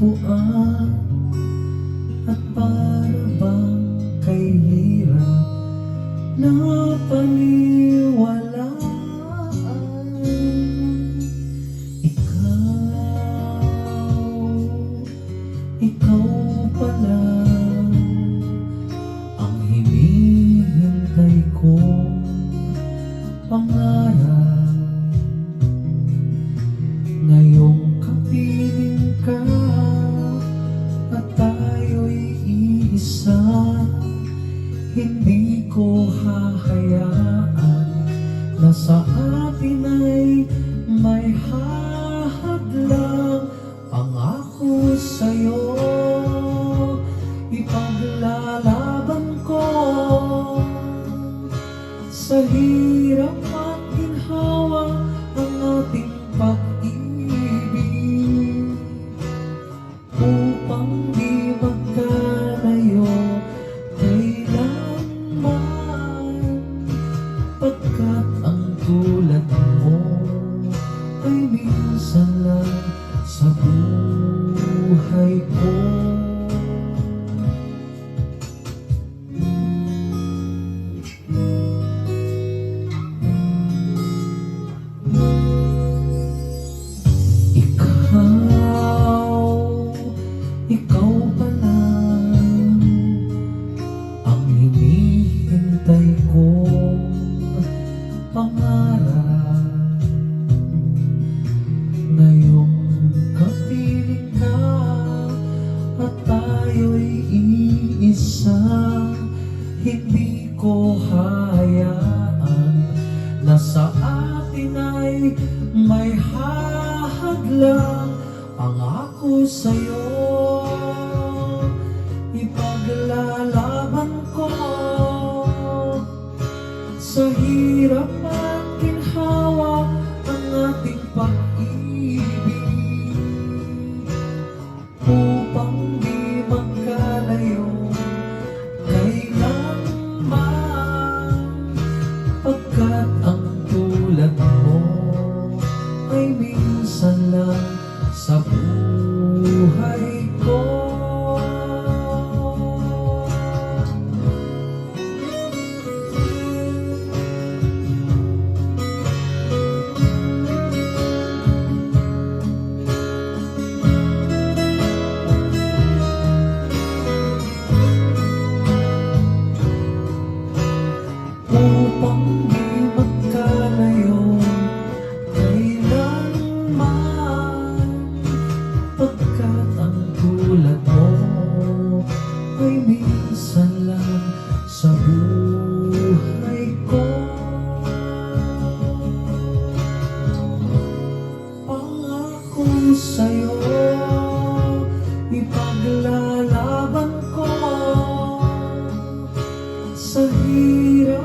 puan at para na paniwalaan. Ikaw ikaw pala ang hinihintay ko. Pangarap Hindi ko hahayaan na sa atin ay may hahayaan 黑破。一口，一口。ihahadlang pangako sa'yo. Ipaglalaban ko sa hirap sa buhay. puso sa'yo. Ipaglalaban ko Sa hirap